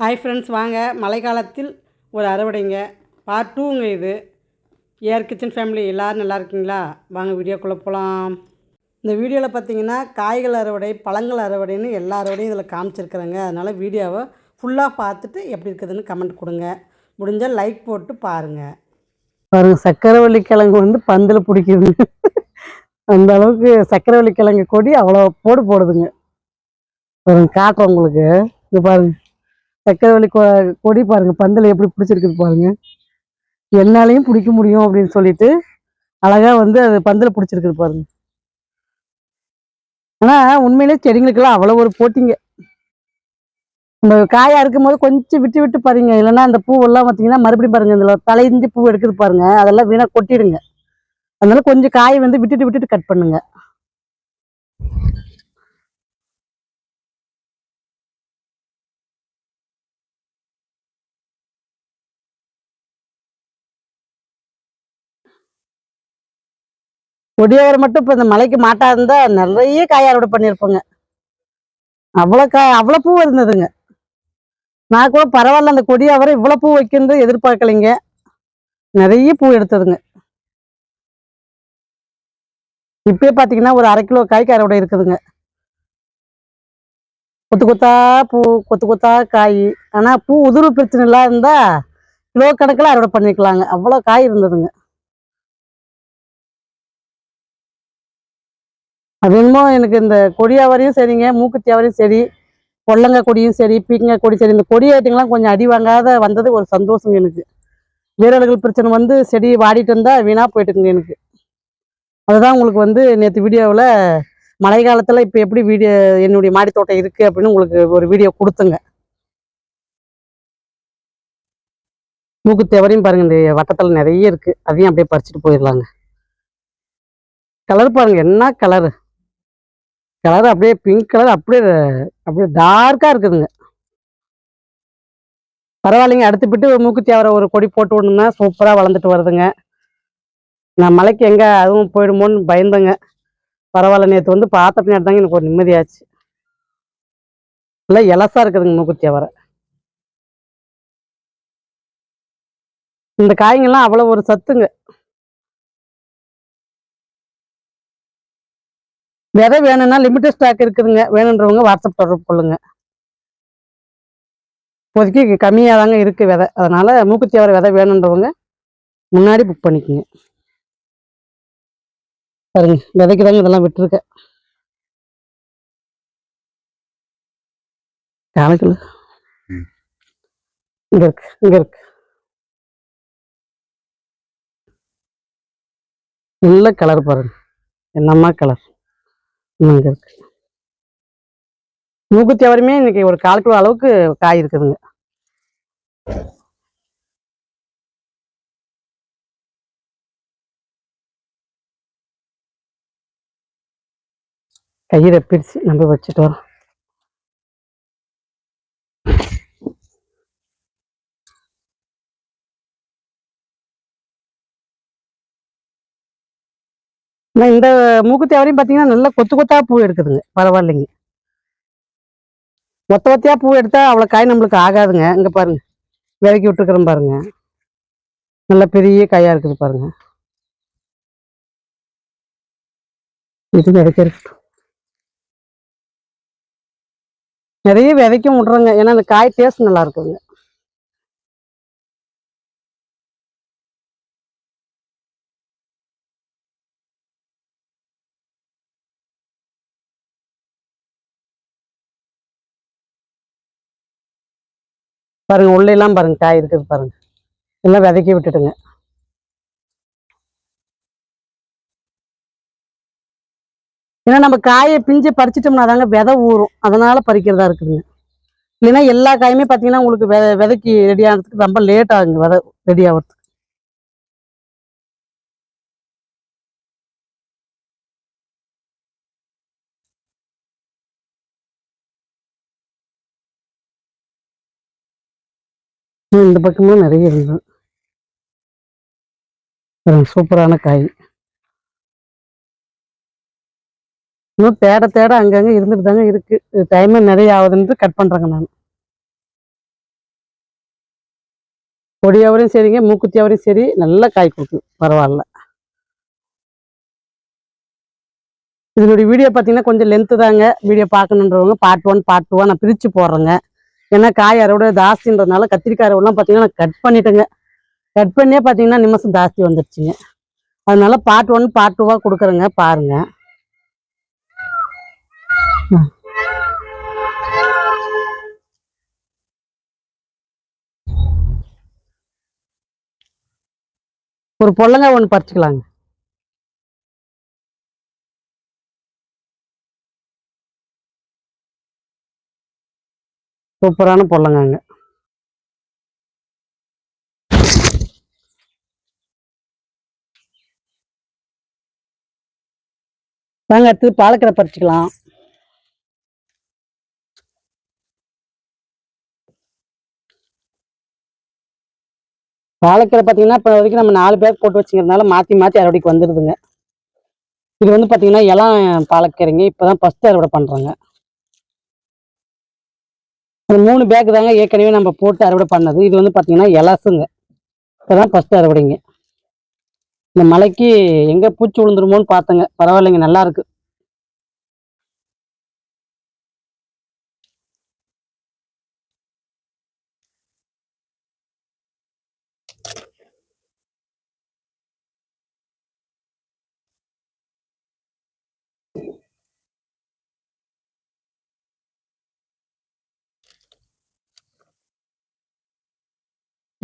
Hi friends வாங்க. மழைக்காலத்தில் ஒரு அறுவடைங்க. பார்ட் டூங்க இது. ஏர் கிச்சன் ஃபேமிலி எல்லோரும் நல்லா இருக்கீங்களா? வாங்க வீடியோக்குள்ளே போகலாம் இந்த வீடியோவில் பார்த்தீங்கன்னா காய்கள் அறுவடை பழங்கள் அறுவடைன்னு எல்லா அறுவடையும் இதில் காமிச்சிருக்கிறேங்க. அதனால் வீடியோவை ஃபுல்லாக பார்த்துட்டு எப்படி இருக்குதுன்னு கமெண்ட் கொடுங்க. முடிஞ்சால் லைக் போட்டு பாருங்கள் பாருங்க சக்கரவள்ளி கிழங்கு வந்து பந்தில் பிடிக்குது. அந்த அளவுக்கு சக்கரவள்ளி கிழங்கு கொடி அவ்வளோ போடு போடுதுங்க. பாருங்க காட்டுறோம் உங்களுக்கு. இது பாருங்கள் சக்கரவள்ளி கொ- கொடி பாருங்க பந்தில் எப்படி பிடிச்சிருக்குது பாருங்க. என்னாலையும் பிடிக்க முடியும் அப்படின்னு சொல்லிட்டு அழகா வந்து அது பந்தில் பிடிச்சிருக்குது பாருங்க. ஆனா உண்மையிலே செடிங்களுக்கெல்லாம் அவ்வளோ ஒரு போட்டிங்க. நம்ம காயா இருக்கும் போது கொஞ்சம் விட்டு விட்டு பாருங்க. இல்லைன்னா அந்த பூவெல்லாம் பார்த்தீங்கன்னா மறுபடியும் பாருங்க இதுல தலைஞ்சி பூ எடுக்குது பாருங்க. அதெல்லாம் வீணா கொட்டிடுங்க. அதனால கொஞ்சம் காயை வந்து விட்டுட்டு விட்டுட்டு கட் பண்ணுங்க. கொடியவர் மட்டும் இப்போ இந்த மலைக்கு மாட்டா இருந்தா நிறைய காய் அறுவடை பண்ணியிருப்போங்க அவ்வளோ காய் அவ்வளோ பூ இருந்ததுங்க. நான் கூட பரவாயில்ல அந்த கொடியவரை இவ்வளோ பூ வைக்கணும் எதிர்பார்க்கலைங்க. நிறைய பூ எடுத்ததுங்க. இப்பயே பார்த்தீங்கன்னா ஒரு அரை கிலோ காய்க்கு அறுவடை இருக்குதுங்க. கொத்து கொத்தா பூ கொத்து கொத்தா காய். ஆனால் பூ உதிர்வு பிரச்சனை இல்லாத இருந்தால் கிலோ கணக்கில் அறுவடை பண்ணிக்கலாங்க. அவ்வளோ காய் இருந்ததுங்க. அது என்னமோ எனக்கு இந்த கொடியாவரையும் சரிங்க மூக்குத்தியாவரையும் சரி கொள்ளங்க கொடியும் சரி பீக்கங்காய் கொடி சரி இந்த கொடி ஐட்டங்கள்லாம் கொஞ்சம் அடி வாங்காத வந்தது ஒரு சந்தோஷம் எனக்கு. வீரர்கள் பிரச்சனை வந்து செடி வாடிட்டு இருந்தால் வீணாக போயிட்டுங்க எனக்கு. அதுதான் உங்களுக்கு வந்து நேற்று வீடியோவில் மழை காலத்தில் இப்போ எப்படி வீடியோ என்னுடைய மாடித்தோட்டம் இருக்குது அப்படின்னு உங்களுக்கு ஒரு வீடியோ கொடுத்துங்க. மூக்குத்தேவரையும் பாருங்கள் இந்த வட்டத்தில் நிறைய இருக்குது அதையும் அப்படியே பறிச்சுட்டு போயிடலாங்க. கலர் பாருங்கள் என்ன கலரு கலர் அப்படியே பிங்க் கலர் அப்படியே அப்படியே டார்க்காக இருக்குதுங்க. பரவாயில்லைங்க. அடுத்து விட்டு மூக்குத்தியாவரை ஒரு கொடி போட்டு விடணும்னா சூப்பராக வளர்ந்துட்டு வருதுங்க. நான் மலைக்கு எங்கே அதுவும் போயிடுமோன்னு பயந்தேங்க. பரவாயில்ல நேற்று வந்து பார்த்த பின்னாடி தாங்க எனக்கு ஒரு நிம்மதியாச்சு. நல்லா இலசா இருக்குதுங்க மூக்குத்தியாவரை இந்த காய்ங்கெல்லாம் அவ்வளோ ஒரு சத்துங்க. விதை வேணும்னா லிமிட்டட் ஸ்டாக் இருக்குதுங்க. வேணுன்றவங்க வாட்ஸ்அப் தொடர்பு கொள்ளுங்க. இப்போதைக்கு கம்மியாக தாங்க இருக்குது விதை. அதனால மூக்குத்தியாவரை விதை வேணுன்றவங்க முன்னாடி புக் பண்ணிக்கோங்க. பாருங்க விதைக்கு தாங்க இதெல்லாம் விட்டுருக்கேன் காலக்கில். இங்க இருக்கு இங்க இருக்கு. நல்ல கலர் பாருங்க. என்னம்மா கலர் இங்க இருக்கு. மூக்குத்தி அவருமே இன்னைக்கு ஒரு கால் கிலோ அளவுக்கு காய் இருக்குதுங்க. கையில பிரிச்சு நம்ம வச்சுட்டு வரோம். இந்த மூக்குத்தி அவரையும் பார்த்தீங்கன்னா நல்லா கொத்து கொத்தா பூ எடுக்குதுங்க. பரவாயில்லைங்க. மொத்த மொத்தையா பூ எடுத்தா அவ்வளோ காய் நம்மளுக்கு ஆகாதுங்க. இங்கே பாருங்க. விலக்கி விட்டுருக்குறோம் பாருங்க. நல்ல பெரிய காயாக இருக்குது பாருங்க. இது விதைக்க இருக்கட்டும் நிறைய விதைக்கும் விட்றோங்க. ஏன்னா அந்த காய் டேஸ்ட் நல்லா இருக்குங்க. பாருங்க உள்ள எல்லாம் பாருங்க காய் இருக்குது பாருங்க. எல்லாம் விதைக்கி விட்டுட்டுங்க. ஏன்னா நம்ம காயை பிஞ்சு பறிச்சிட்டோம்னா தாங்க விதை ஊறும். அதனால பறிக்கிறதா இருக்குதுங்க. இல்லைன்னா எல்லா காயுமே பார்த்தீங்கன்னா உங்களுக்கு விதைக்கு ரெடி ஆகிறதுக்கு ரொம்ப லேட் ஆகுங்க விதை ரெடி ஆகிறதுக்கு. இந்த பக்கமும் நிறைய இருந்தது சூப்பரான காய். இன்னும் தேட தேட அங்கங்க இருந்துட்டு தாங்க இருக்கு. டைம் நிறைய ஆகுதுன்ட்டு கட் பண்றேங்க நான். கொடியாவரையும் சரிங்க மூக்குத்தியாவரையும் சரி நல்லா காய் கொடுக்குது. பரவாயில்ல. இதனுடைய வீடியோ பார்த்தீங்கன்னா கொஞ்சம் லென்த்து தாங்க. வீடியோ பார்க்கணுன்றவங்க பார்ட் ஒன் பார்ட் டூவாக நான் பிரித்து போடுறேங்க. ஏன்னா காய் அறுவடை ஜாஸ்தின்றதுனால கத்திரிக்காய் அறுவடைலாம் பார்த்தீங்கன்னா நான் கட் பண்ணிட்டேங்க. கட் பண்ணியே பார்த்தீங்கன்னா நிமிஷம் ஜாஸ்தி வந்துடுச்சுங்க அதனால பார்ட் ஒன் பார்ட் டூவாக கொடுக்குறேங்க பாருங்க. ஒரு பொல்லங்காய் ஒன்று பறிச்சுக்கலாங்க. சூப்பரான பொல்லங்காங்க வாங்க அடுத்தது பாலக்கடை பறிச்சுக்கலாம். பாலக்கீரை பார்த்தீங்கன்னா இப்போ வரைக்கும் நம்ம நாலு பேர் போட்டு வச்சுக்கிறதுனால மாற்றி மாற்றி அறுவடைக்கு வந்துடுதுங்க இது வந்து பார்த்தீங்கன்னா இளம் பாலக்கீரைங்க இப்போ தான் ஃபஸ்ட்டு அறுவடை பண்ணுறாங்க இந்த மூணு பேக் தாங்க ஏற்கனவே நம்ம போட்டு அறுவடை பண்ணது. இது வந்து பார்த்தீங்கன்னா எலாசுங்க. இப்போதான் ஃபஸ்ட்டு அறுவடைங்க. இந்த மலைக்கு எங்கே பூச்சி விழுந்துருமோன்னு பார்த்தேங்க பரவாயில்லைங்க நல்லா இருக்கு.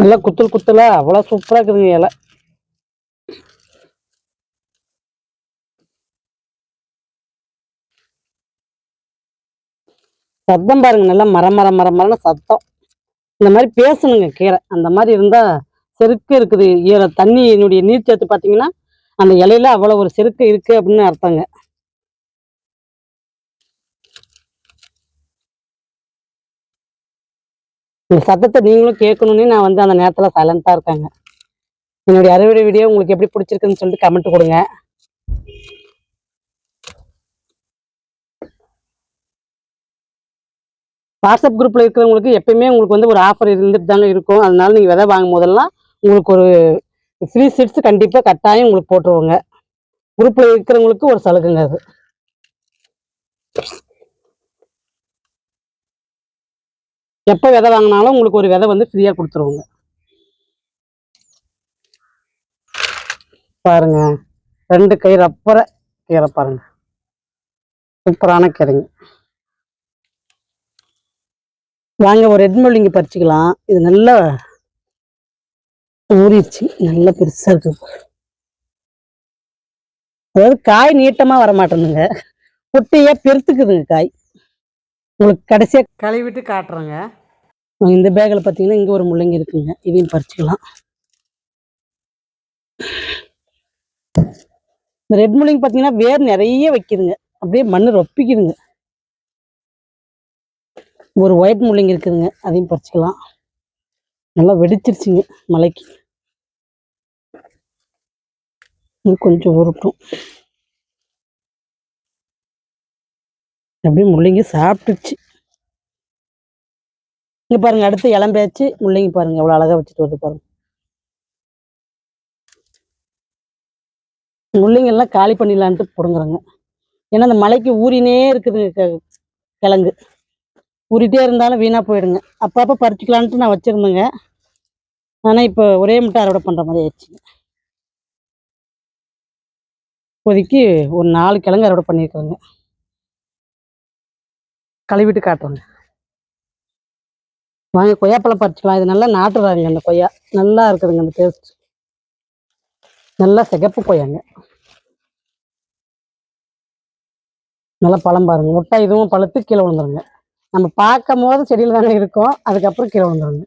நல்லா குத்தல் குத்தலா அவ்வளோ சூப்பராக இருக்குதுங்க இலை. சத்தம் பாருங்க நல்லா மரம் மரம் மரம் மரம்னு சத்தம். இந்த மாதிரி பேசணுங்க கீரை. அந்த மாதிரி இருந்தா செருக்கு இருக்குது. ஈர தண்ணியினுடைய சேர்த்து பார்த்தீங்கன்னா அந்த இலையில அவ்வளோ ஒரு செருக்கு இருக்கு அப்படின்னு அர்த்தங்க. இந்த சத்தத்தை நீங்களும் கேட்கணும்னு நான் வந்து அந்த நேரத்தில் சைலண்ட்டாக இருக்காங்க. என்னுடைய அறுவடை வீடியோ உங்களுக்கு எப்படி பிடிச்சிருக்குன்னு சொல்லிட்டு கமெண்ட் கொடுங்க. வாட்ஸ்அப் குரூப்பில் இருக்கிறவங்களுக்கு எப்பயுமே உங்களுக்கு வந்து ஒரு ஆஃபர் இருந்துட்டு தாங்க இருக்கும். அதனால நீங்கள் விதை வாங்கும் போதெல்லாம் உங்களுக்கு ஒரு ஃப்ரீ சீட்ஸ் கண்டிப்பாக கட்டாயம் உங்களுக்கு போட்டுருவோங்க. குரூப்பில் இருக்கிறவங்களுக்கு ஒரு சலுகைங்க அது. எப்போ விதை வாங்கினாலும் உங்களுக்கு ஒரு விதை வந்து ஃப்ரீயாக கொடுத்துருவோங்க. பாருங்க. ரெண்டு கை ரப்பரை கீரை பாருங்க. சூப்பரான கீரைங்க. வாங்க ஒரு ரெட் பறிச்சிக்கலாம். இது நல்லா ஊறிடுச்சு. நல்லா பெருசாக இருக்கு. அதாவது காய் நீட்டமாக வர மாட்டேங்குதுங்க குட்டையே பெருத்துக்குதுங்க காய். உங்களுக்கு கடைசியா கழுவிட்டு காட்டுறேங்க. இந்த பேக்கில் பார்த்தீங்கன்னா இங்கே ஒரு முள்ளங்கி இருக்குங்க. இதையும் பறிச்சுக்கலாம். இந்த ரெட் முள்ளங்கி பார்த்தீங்கன்னா வேர் நிறைய வைக்குதுங்க. அப்படியே மண் ரொப்பிக்குதுங்க. ஒரு ஒயிட் முள்ளங்கி இருக்குதுங்க. அதையும் பறிச்சுக்கலாம். நல்லா வெடிச்சிருச்சுங்க மலைக்கு. கொஞ்சம் உருட்டும். அப்படியே முள்ளங்கி சாப்பிட்டுச்சு. இங்க பாருங்க அடுத்து இளம்பேச்சு முள்ளங்கி பாருங்க எவ்வளோ அழகாக வச்சுட்டு வருது பாருங்க. முள்ளங்கெல்லாம் காலி பண்ணிடலான்ட்டு பிடுங்குறேங்க. ஏன்னா அந்த மலைக்கு ஊறினே இருக்குதுங்க கிழங்கு. ஊறிட்டே இருந்தாலும் வீணாக போயிடுங்க. அப்பப்போ பறிச்சுக்கலான்ட்டு நான் வச்சுருந்தேங்க. ஆனால் இப்போ ஒரே முட்டை அறுவடை பண்ணுற மாதிரி ஆயிடுச்சுங்க. இப்போதைக்கு ஒரு நாலு கிழங்கு அறுவடை பண்ணியிருக்கிறேங்க. கழுவிட்டு காட்டுறேங்க. வாங்க கொய்யாப்பழம் பறிச்சுக்கலாம். இது நல்லா நாட்டுறாங்க அந்த கொய்யா. நல்லா இருக்குதுங்க அந்த டேஸ்ட் நல்லா சிகப்பு கொய்யாங்க. நல்லா பழம் பாருங்க. முட்டை இதுவும் பழுத்து கீழே விழுந்துருங்க. நம்ம பார்க்கும் போது செடியில் தானே இருக்கும். அதுக்கப்புறம் கீழே விழுந்துருங்க.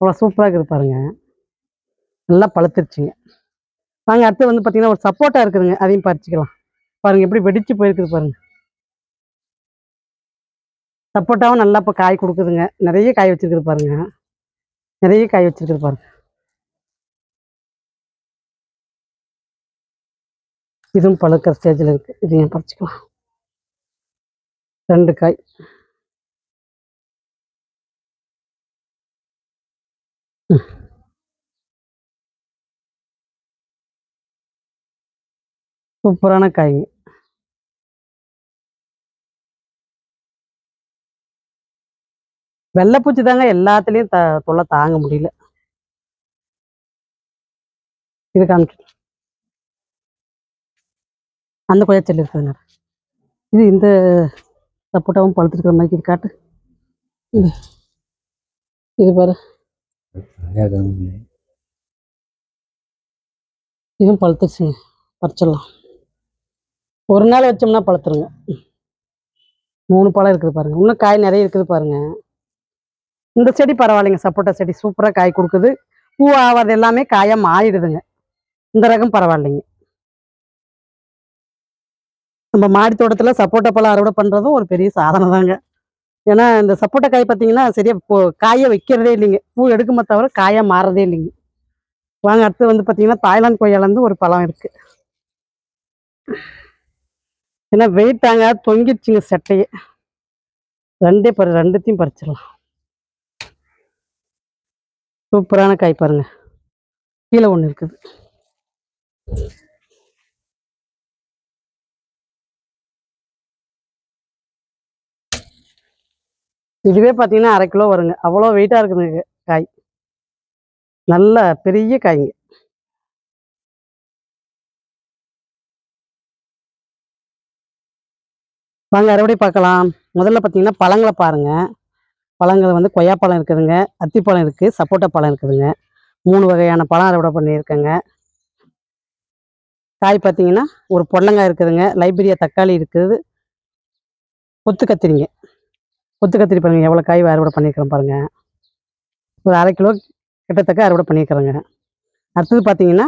அவ்வளோ சூப்பராக இருக்குது பாருங்க. நல்லா பழுத்துருச்சுங்க. வாங்க அடுத்து வந்து பார்த்தீங்கன்னா ஒரு சப்போட்டா இருக்குதுங்க. அதையும் பறிச்சுக்கலாம். பாருங்க எப்படி வெடிச்சு போயிருக்குது பாருங்க. சப்போட்டாவும் நல்லா இப்போ காய் கொடுக்குதுங்க. நிறைய காய் வச்சுருக்குது பாருங்க. நிறைய காய் வச்சுருக்குது பாருங்க. இதுவும் பழுக்கிற ஸ்டேஜில் இருக்குது இதையும் பறிச்சிக்கலாம். ரெண்டு காய். சூப்பரான காய்ங்க. வெள்ளைப்பூச்சி தாங்க எல்லாத்துலேயும் த தொல்லை தாங்க முடியல. இது காமிச்சு அந்த கொய்யாச்செல்லி இருக்குதுங்க. இது இந்த சப்போட்டாவும் பழுத்துருக்கிற மாதிரி இது காட்டு. இது. பாரு. இதுவும் பழுத்துருச்சுங்க பறிச்சிடலாம். ஒரு நாள் வச்சோம்னா பழுத்துருங்க. மூணு பழம் இருக்குது பாருங்க. இன்னும் காய் நிறைய இருக்குது பாருங்க. இந்த செடி பரவாயில்லைங்க. சப்போட்டா செடி சூப்பராக காய் கொடுக்குது. பூ ஆவது எல்லாமே காயாக மாறிடுதுங்க. இந்த ரகம் பரவாயில்லைங்க. நம்ம மாடி தோட்டத்தில் சப்போட்டா பழம் அறுவடை பண்ணுறதும் ஒரு பெரிய சாதனை தாங்க. ஏன்னா இந்த சப்போட்டா காய் பார்த்தீங்கன்னா சரியாக பூ காயை வைக்கிறதே இல்லைங்க. பூ எடுக்குமே தவிர காயாக மாறதே இல்லைங்க. வாங்க அடுத்து வந்து பார்த்தீங்கன்னா தாய்லாந்து கொய்யாலேருந்து ஒரு பழம் இருக்கு. ஏன்னா வெயிட் தாங்க தொங்கிடுச்சுங்க சட்டையே. ரெண்டே பறி ரெண்டுத்தையும் பறிச்சிடலாம். சூப்பரான காய் பாருங்க. கீழே ஒன்று இருக்குது. இதுவே பார்த்தீங்கன்னா அரை கிலோ வருங்க. அவ்வளோ வெயிட்டாக இருக்குதுங்க காய். நல்ல பெரிய காய்ங்க. வாங்க அறுவடை பார்க்கலாம். முதல்ல பார்த்தீங்கன்னா பழங்களை பாருங்க. பழங்கள் வந்து கொய்யாப்பழம் இருக்குதுங்க அத்திப்பழம் இருக்குது சப்போட்டா பழம் இருக்குதுங்க. மூணு வகையான பழம் அறுவடை பண்ணியிருக்கேங்க. காய் பார்த்தீங்கன்னா ஒரு பொடலங்காய் இருக்குதுங்க லைப்ரரியா தக்காளி இருக்குது. கொத்து கத்திரிங்க. கொத்து கத்திரி பாருங்க எவ்வளோ காய் அறுவடை பண்ணியிருக்கிறேன் பாருங்க. ஒரு அரை கிலோ கிட்டத்தக்க அறுவடை பண்ணியிருக்கிறேங்க. அடுத்தது பார்த்தீங்கன்னா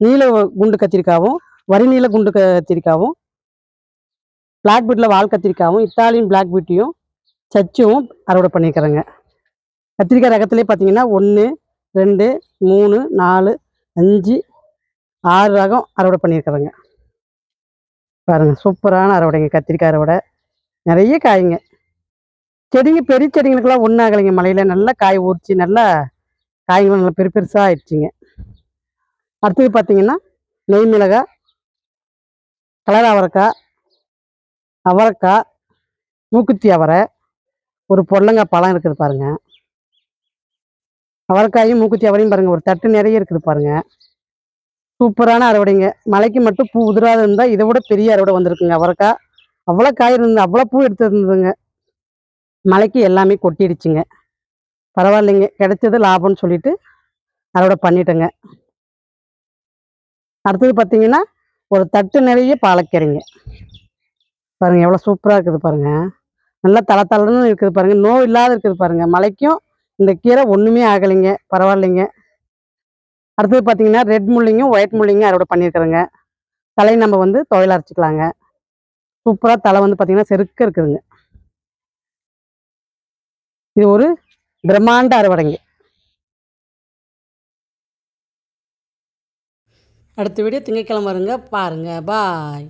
நீல குண்டு கத்திரிக்காவும் வரி நீல குண்டு கத்திரிக்காவும் பிளாக் பீட்டில் வால் கத்திரிக்காவும் இத்தாலியன் பிளாக் பீட்டியும் சச்சும் அறுவடை பண்ணியிருக்கிறேங்க கத்திரிக்காய் ரகத்துலேயே பார்த்தீங்கன்னா ஒன்று ரெண்டு மூணு நாலு அஞ்சு ஆறு ரகம் அறுவடை பண்ணியிருக்கிறேங்க பாருங்க சூப்பரான அறுவடைங்க கத்திரிக்காய் அறுவடை. நிறைய காய்ங்க. செடிங்க பெரிய செடிங்களுக்கெல்லாம் ஒன்றும் ஆகலைங்க. நல்லா காய் ஊறிச்சு நல்லா காய்களும் நல்லா பெரு பெருசாக ஆயிடுச்சுங்க. அடுத்தது பார்த்தீங்கன்னா நெய் மிளகாய் கலர் அவரைக்காய் அவரைக்காய் மூக்குத்தி அவரை ஒரு பொடலங்காய் பழம் இருக்குது பாருங்க. அவரைக்காயும் மூக்குத்தி அவரையும் பாருங்க. ஒரு தட்டு நிறைய இருக்குது பாருங்க. சூப்பரான அறுவடைங்க. மலைக்கு மட்டும் பூ உதிராது இருந்தால் இதை விட பெரிய அறுவடை வந்திருக்குங்க. அவரைக்காய் அவ்வளோ காய் இருந்தது அவ்வளோ பூ எடுத்துருந்ததுங்க மலைக்கு எல்லாமே கொட்டிடுச்சுங்க. பரவாயில்லைங்க. கிடைச்சது லாபம்னு சொல்லிட்டு அறுவடை பண்ணிட்டேங்க. அடுத்தது பார்த்தீங்கன்னா ஒரு தட்டு நிறைய பாலக்கீரைங்க. பாருங்கள் எவ்வளோ சூப்பராக இருக்குது பாருங்கள் நல்லா தள தளன்னு இருக்குது பாருங்க. நோய் இல்லாத இருக்குது பாருங்க. மலைக்கும் இந்த கீரை ஒன்றுமே ஆகலைங்க. பரவாயில்லைங்க. அடுத்தது பார்த்தீங்கன்னா ரெட் முள்ளிங்கும் ஒயிட் முள்ளிங்கும் அறுவடை பண்ணியிருக்கிறேங்க. தலை நம்ம வந்து துவையல் அரைச்சிக்கலாங்க. சூப்பராக தலை வந்து பார்த்தீங்கன்னா செருக்க இருக்குதுங்க. இது ஒரு பிரம்மாண்ட அறுவடைங்க. அடுத்த வீடியோ திங்கக்கிழமை வருங்க. பாருங்க. பாய்.